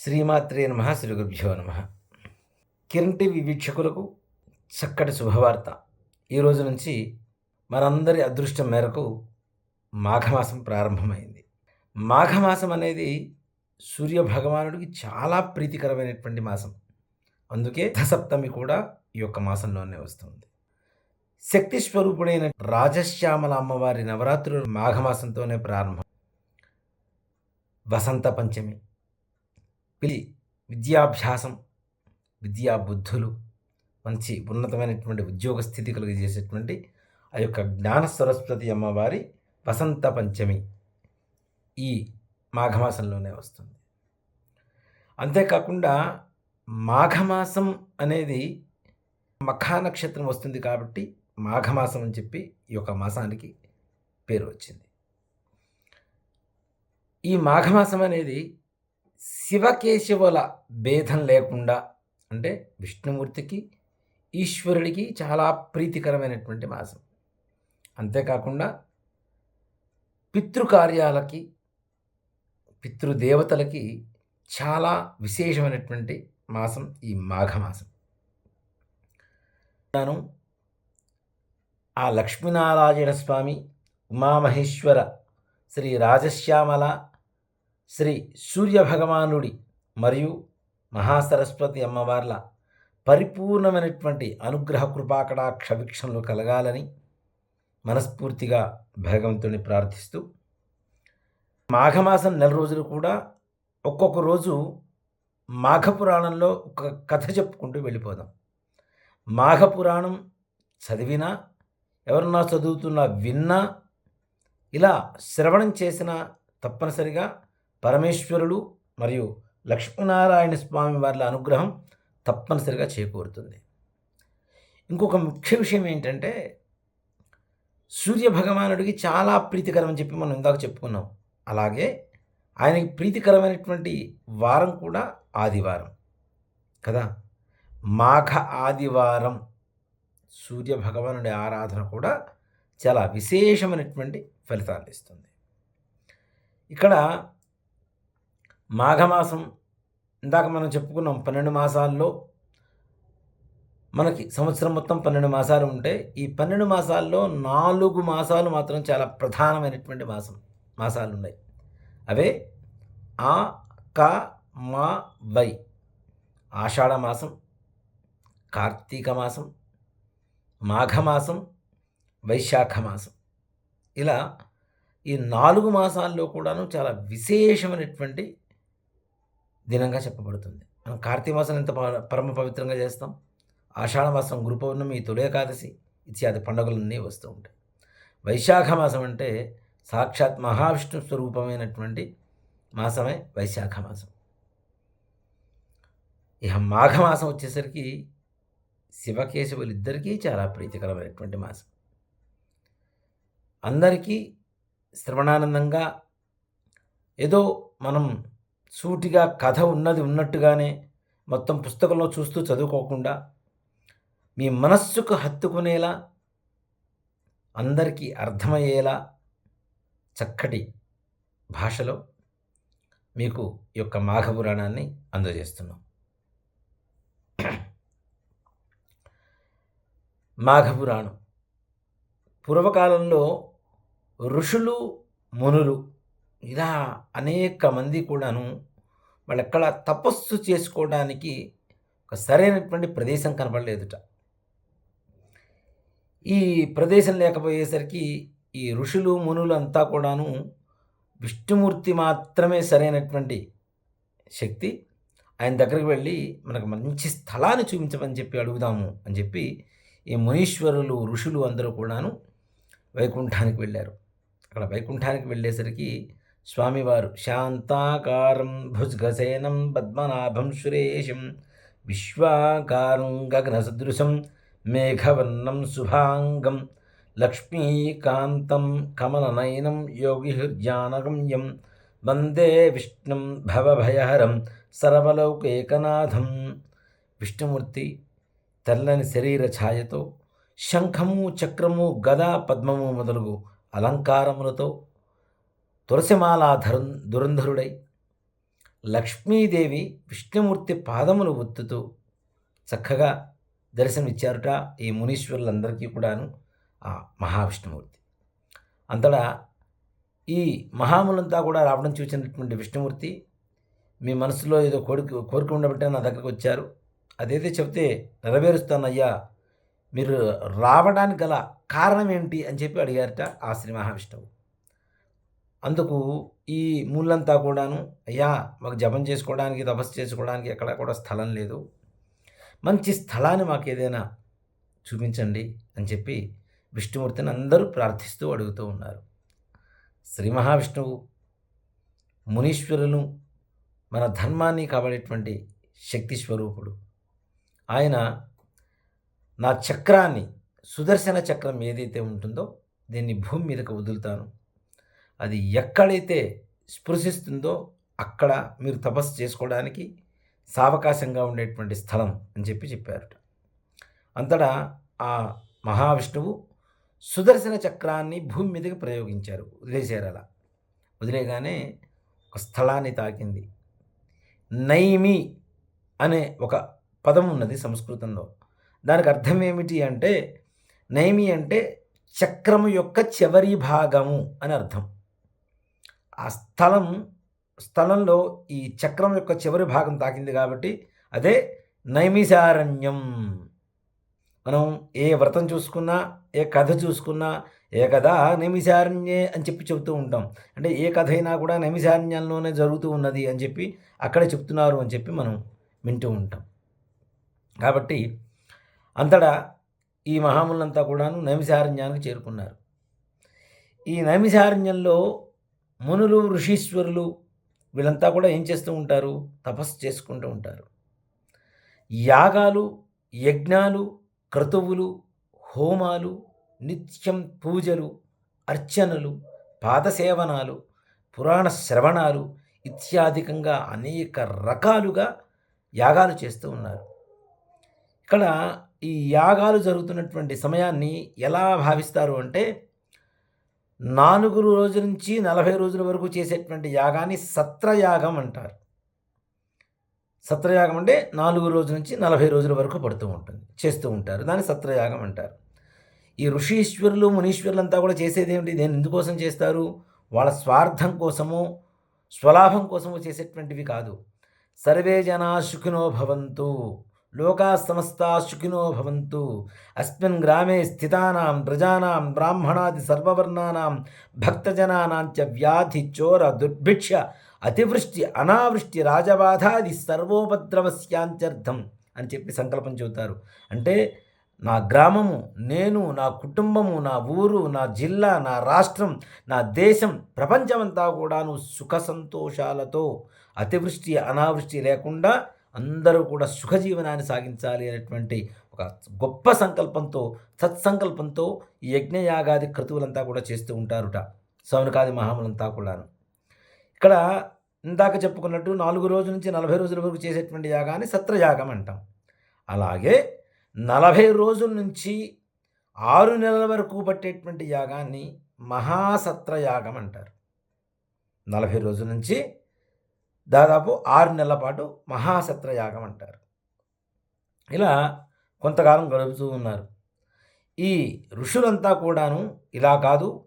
శ్రీమాత్రే నమ శ్రీ గురుభ్యో నమ. కిరణ్ టీవీ వీక్షకులకు చక్కటి శుభవార్త. ఈ రోజు నుంచి మనందరి అదృష్టం మేరకు మాఘమాసం ప్రారంభమైంది. మాఘమాసం అనేది సూర్య భగవానుడికి చాలా ప్రీతికరమైనటువంటి మాసం. అందుకే దసప్తమి కూడా ఈ యొక్క మాసంలోనే వస్తుంది. శక్తి స్వరూపుడైన రాజశ్యామల అమ్మవారి నవరాత్రులు మాఘమాసంతోనే ప్రారంభం. వసంత పంచమి. పిలి విద్యాభ్యాసం విద్యా బుద్ధులు మంచి ఉన్నతమైనటువంటి ఉద్యోగ స్థితి కలిగజేసేటువంటి ఆ యొక్క జ్ఞాన సరస్వతి అమ్మవారి వసంత పంచమి ఈ మాఘమాసంలోనే వస్తుంది. అంతేకాకుండా మాఘమాసం అనేది మఖా నక్షత్రం వస్తుంది కాబట్టి మాఘమాసం అని చెప్పి ఈ యొక్క మాసానికి పేరు వచ్చింది. ఈ మాఘమాసం అనేది శివకేశవుల భేదం లేకుండా అంటే విష్ణుమూర్తికి ఈశ్వరుడికి చాలా ప్రీతికరమైనటువంటి మాసం. అంతేకాకుండా పితృకార్యాలకి పితృదేవతలకి చాలా విశేషమైనటువంటి మాసం ఈ మాఘమాసం. తాను ఆ లక్ష్మీనారాయణ స్వామి ఉమామహేశ్వర శ్రీ రాజశ్యామల శ్రీ సూర్య భగవానుడి మరియు మహాసరస్వతి అమ్మవార్ల పరిపూర్ణమైనటువంటి అనుగ్రహ కృపాకటాక్ష వీక్షణలు కలగాలని మనస్ఫూర్తిగా భగవంతుని ప్రార్థిస్తూ మాఘమాసం నెల రోజులు కూడా ఒక్కొక్క రోజు మాఘపురాణంలో ఒక కథ చెప్పుకుంటూ వెళ్ళిపోదాం. మాఘపురాణం చదివినా ఎవరన్నా చదువుతున్నా విన్నా ఇలా శ్రవణం చేసినా తప్పనిసరిగా పరమేశ్వరుడు మరియు లక్ష్మీనారాయణ స్వామి వారి అనుగ్రహం తప్పనిసరిగా చేకూరుతుంది. ఇంకొక ముఖ్య విషయం ఏంటంటే సూర్య భగవానుడికి చాలా ప్రీతికరం అని చెప్పి మనం ఇందాక చెప్పుకున్నాం. అలాగే ఆయనకి ప్రీతికరమైనటువంటి వారం కూడా ఆదివారం. కదా? మాఘ ఆదివారం సూర్య భగవానుడి ఆరాధన కూడా చాలా విశేషమైనటువంటి ఫలితాలు ఇస్తుంది. ఇక్కడ మాఘమాసం ఇందాక మనం చెప్పుకున్నాం పన్నెండు మాసాల్లో మనకి సంవత్సరం మొత్తం పన్నెండు మాసాలు ఉంటాయి ఈ పన్నెండు మాసాల్లో నాలుగు మాసాలు మాత్రం చాలా ప్రధానమైనటువంటి మాసం మాసాలు ఉన్నాయి. అవే ఆ క మా వై. ఆషాఢ మాసం కార్తీక మాసం మాఘమాసం వైశాఖ మాసం. ఇలా ఈ నాలుగు మాసాల్లో కూడాను చాలా విశేషమైనటువంటి దినంగా చెప్పబడుతుంది. మనం కార్తీక మాసం ఎంత పరమ పవిత్రంగా చేస్తాం? ఆషాఢ మాసం గురు పౌర్ణమి తొలి ఏకాదశి ఇత్యాది పండుగలన్నీ వస్తూ ఉంటాయి. వైశాఖ మాసం అంటే సాక్షాత్ మహావిష్ణు స్వరూపమైనటువంటి మాసమే వైశాఖ మాసం. ఇక మాఘమాసం వచ్చేసరికి శివకేశవులు ఇద్దరికీ చాలా ప్రీతికరమైనటువంటి మాసం. అందరికీ శ్రవణానందంగా ఏదో మనం సూటిగా కథ ఉన్నది ఉన్నట్టుగానే మొత్తం పుస్తకంలో చూస్తూ చదువుకోకుండా మీ మనస్సుకు హత్తుకునేలా అందరికీ అర్థమయ్యేలా చక్కటి భాషలో మీకు ఈ యొక్క మాఘపురాణాన్ని అందజేస్తున్నాం. మాఘపురాణం. పూర్వకాలంలో ఋషులు మునులు ఇలా అనేక మంది కూడాను వాళ్ళు ఎక్కడ తపస్సు చేసుకోవడానికి ఒక సరైనటువంటి ప్రదేశం కనపడలేదుట ఈ ప్రదేశం లేకపోయేసరికి ఈ ఋషులు మునులు అంతా కూడాను విష్ణుమూర్తి మాత్రమే సరైనటువంటి శక్తి. ఆయన దగ్గరికి వెళ్ళి మనకు మంచి స్థలాన్ని చూపించమని చెప్పి అడుగుదాము అని చెప్పి ఈ మునీశ్వరులు ఋషులు అందరూ కూడాను వైకుంఠానికి వెళ్ళారు. అక్కడ వైకుంఠానికి వెళ్ళేసరికి స్వామివారు శాంతాకారం భుజగసేనం పద్మనాభం సురేశం విశ్వాకారం గగనసదృశం మేఘవర్ణం శుభాంగం లక్ష్మీకాంతం కమలనయనం యోగిర్జానగమ్యం వందే విష్ణుం భవభయహరం సర్వలౌకేకనాథం. విష్ణుమూర్తి తెల్లని శరీర ఛాయతో శంఖము చక్రము గదా పద్మము మొదలుగు అలంకారములతో తులసిమాల ధరు దురంధరుడై లక్ష్మీదేవి విష్ణుమూర్తి పాదములు ఒత్తుతూ చక్కగా దర్శనమిచ్చారుట ఈ మునీశ్వరులందరికీ కూడాను ఆ మహావిష్ణుమూర్తి. అంతటా ఈ మహాములంతా కూడా రావడం చూసినటువంటి విష్ణుమూర్తి మీ మనసులో ఏదో కోరిక కోరిక ఉండబట్టే నా దగ్గరకు వచ్చారు. అదైతే చెప్తే నెరవేరుస్తానయ్యా మీరు రావడానికి గల కారణం ఏంటి అని చెప్పి అడిగారట ఆ శ్రీ మహావిష్ణువు. అందుకు ఈ మూలంతా కూడాను అయ్యా మాకు జపం చేసుకోవడానికి తపస్సు చేసుకోవడానికి ఎక్కడ కూడా స్థలం లేదు. మంచి స్థలాన్ని మాకు ఏదైనా చూపించండి అని చెప్పి విష్ణుమూర్తిని అందరూ ప్రార్థిస్తూ అడుగుతూ ఉన్నారు. శ్రీ మహావిష్ణువు మునీశ్వరులు మన ధర్మాన్ని కాబడేటువంటి శక్తి స్వరూపుడు. ఆయన నా చక్రాన్ని సుదర్శన చక్రం ఏదైతే ఉంటుందో దీన్ని భూమి మీదకు వదులుతాను. అది ఎక్కడైతే స్పృశిస్తుందో అక్కడ మీరు తపస్సు చేసుకోవడానికి సావకాశంగా ఉండేటువంటి స్థలం అని చెప్పి చెప్పారట. అంతటా ఆ మహావిష్ణువు సుదర్శన చక్రాన్ని భూమి మీదకి ప్రయోగించారు వదిలేశారు అలా వదిలేగానే ఒక స్థలాన్ని తాకింది. నైమి అనే ఒక పదం ఉన్నది సంస్కృతంలో. దానికి అర్థం ఏమిటి అంటే నైమి అంటే చక్రము యొక్క చివరి భాగము అని అర్థం. ఆ స్థలం స్థలంలో ఈ చక్రం యొక్క చివరి భాగం తాకింది కాబట్టి అదే నైమిషారణ్యం మనం ఏ వ్రతం చూసుకున్నా ఏ కథ చూసుకున్నా ఏ కథ నైమిషారణ్యే అని చెప్పి చెబుతూ ఉంటాం. అంటే ఏ కథ అయినా కూడా నైమిషారణ్యంలోనే జరుగుతూ ఉన్నది అని చెప్పి అక్కడే చెప్తున్నారు అని చెప్పి మనం వింటూ ఉంటాం. కాబట్టి అంతటా ఈ మహాములంతా కూడాను నైమిషారణ్యానికి చేరుకున్నారు. ఈ నైమిషారణ్యంలో మునులు ఋషీశ్వరులు వీళ్ళంతా కూడా ఏం చేస్తూ ఉంటారు? తపస్సు చేసుకుంటూ ఉంటారు. యాగాలు యజ్ఞాలు క్రతువులు హోమాలు నిత్యం పూజలు అర్చనలు పాదసేవనాలు పురాణ శ్రవణాలు ఇత్యాధికంగా అనేక రకాలుగా యాగాలు చేస్తూ ఉన్నారు. ఇక్కడ ఈ యాగాలు జరుగుతున్నటువంటి సమయాన్ని ఎలా భావిస్తారు అంటే నాలుగు రోజుల నుంచి నలభై రోజుల వరకు చేసేటువంటి యాగాన్ని సత్రయాగం అంటారు. సత్రయాగం అంటే నాలుగు రోజుల నుంచి నలభై రోజుల వరకు పడుతూ ఉంటుంది చేస్తూ ఉంటారు. దాన్ని సత్రయాగం అంటారు. ఈ ఋషీశ్వరులు మునీశ్వరులంతా కూడా చేసేది ఏమిటి? దేని ఎందుకోసం చేస్తారు? వాళ్ళ స్వార్థం కోసము స్వలాభం కోసము చేసేటువంటివి కాదు. సర్వే జనా సుఖినో భవంతు. లోకా సమస్తా సుఖినో భవంతు. అస్మిన్ గ్రామే స్థితానాం ప్రజానాం బ్రాహ్మణాది సర్వవర్ణానాం భక్తజనానాంచ వ్యాధి చోర దుర్భిక్ష అతివృష్టి అనావృష్టి రాజబాధాది సర్వోపద్రవస్యాంత్యర్థం అని చెప్పి సంకల్పం చెబుతారు. అంటే నా గ్రామము నేను నా కుటుంబము నా ఊరు నా జిల్లా నా రాష్ట్రం నా దేశం ప్రపంచమంతా కూడాను సుఖ సంతోషాలతో అతివృష్టి అనావృష్టి లేకుండా అందరూ కూడా సుఖజీవనాన్ని సాగించాలి అనేటువంటి ఒక గొప్ప సంకల్పంతో సత్సంకల్పంతో ఈ యజ్ఞయాగాది క్రతువులంతా కూడా చేస్తూ ఉంటారుట. సౌనకాది మహాములంతా కూడాను. ఇక్కడ ఇందాక చెప్పుకున్నట్టు నాలుగు రోజుల నుంచి నలభై రోజుల వరకు చేసేటువంటి యాగాన్ని సత్రయాగం అంటాం. అలాగే నలభై రోజుల నుంచి ఆరు నెలల వరకు పట్టేటువంటి యాగాన్ని మహాసత్రయాగం అంటారు. నలభై రోజుల నుంచి దాదాపు ఆరు నెలల పాటు మహాసత్రయాగం అంటారు. ఇలా కొంతకాలం గడుపుతూ ఉన్నారు. ఈ ఋషులంతా కూడాను ఇలా కాదు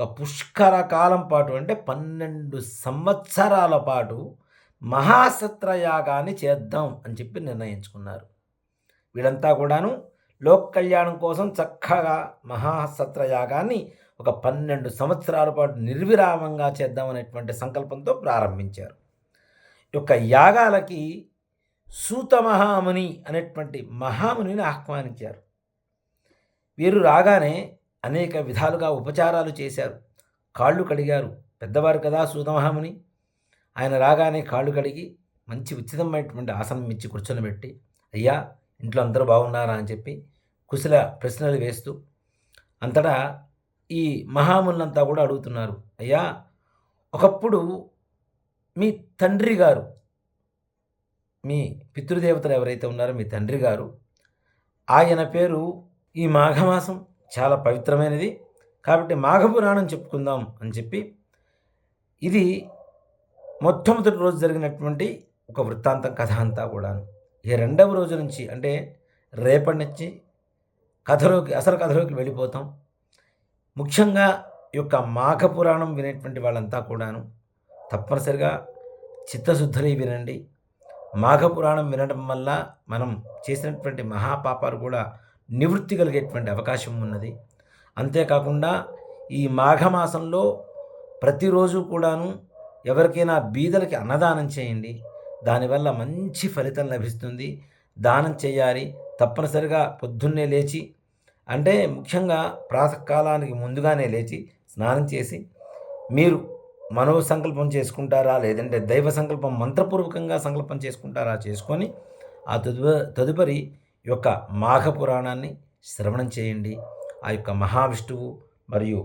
ఒక పుష్కర కాలం పాటు అంటే పన్నెండు సంవత్సరాల పాటు మహాసత్రయాగాన్ని చేద్దాం అని చెప్పి నిర్ణయించుకున్నారు. వీళ్ళంతా కూడాను లోక్ కళ్యాణం కోసం చక్కగా మహాసత్రయాగాన్ని ఒక పన్నెండు సంవత్సరాల పాటు నిర్విరామంగా చేద్దామనేటువంటి సంకల్పంతో ప్రారంభించారు. యొక్క యాగాలకి సూత మహాముని అనేటువంటి మహామునిని ఆహ్వానించారు. వీరు రాగానే అనేక విధాలుగా ఉపచారాలు చేశారు. కాళ్ళు కడిగారు. పెద్దవారు కదా సూత మహాముని ఆయన రాగానే కాళ్ళు కడిగి మంచి ఉచితమైనటువంటి ఆసనం ఇచ్చి కూర్చొనిబెట్టి అయ్యా ఇంట్లో అందరూ బాగున్నారా అని చెప్పి కుశల ప్రశ్నలు వేస్తూ అంతటా ఈ మహాములంతా కూడా అడుగుతున్నారు. అయ్యా ఒకప్పుడు మీ తండ్రి గారు మీ పితృదేవతలు ఎవరైతే ఉన్నారో మీ తండ్రి గారు ఆయన పేరు ఈ మాఘమాసం చాలా పవిత్రమైనది. కాబట్టి మాఘపురాణం చెప్పుకుందాం అని చెప్పి ఇది మొట్టమొదటి రోజు జరిగినటువంటి ఒక వృత్తాంతం కథ అంతా కూడాను. ఈ రెండవ రోజు నుంచి అంటే రేపటి నుంచి కథలోకి అసలు కథలోకి వెళ్ళిపోతాం. ముఖ్యంగా ఈ యొక్క మాఘ పురాణం వినేటువంటి వాళ్ళంతా కూడాను తప్పనిసరిగా చిత్తశుద్ధులై వినండి. మాఘ పురాణం వినడం వల్ల మనం చేసినటువంటి మహాపాపాలు కూడా నివృత్తి కలిగేటువంటి అవకాశం ఉన్నది. అంతేకాకుండా ఈ మాఘమాసంలో ప్రతిరోజు కూడాను ఎవరికైనా బీదలకి అన్నదానం చేయండి. దానివల్ల మంచి ఫలితం లభిస్తుంది. దానం చేయాలి. తప్పనిసరిగా పొద్దున్నే లేచి అంటే ముఖ్యంగా ప్రాతకాలానికి ముందుగానే లేచి స్నానం చేసి మీరు మనో సంకల్పం చేసుకుంటారా? లేదంటే దైవ సంకల్పం మంత్రపూర్వకంగా సంకల్పం చేసుకుంటారా? చేసుకొని ఆ తదుప తదుపరి యొక్క మాఘ పురాణాన్ని శ్రవణం చేయండి. ఆ యొక్క మహావిష్ణువు మరియు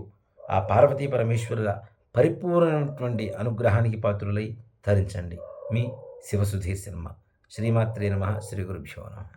ఆ పార్వతీ పరమేశ్వరుల పరిపూర్ణమైనటువంటి అనుగ్రహానికి పాత్రులై ధరించండి మీ శివసుధీర్ శర్మ శ్రీమాత్రే నమ. శ్రీ గురుభ్యో నమ.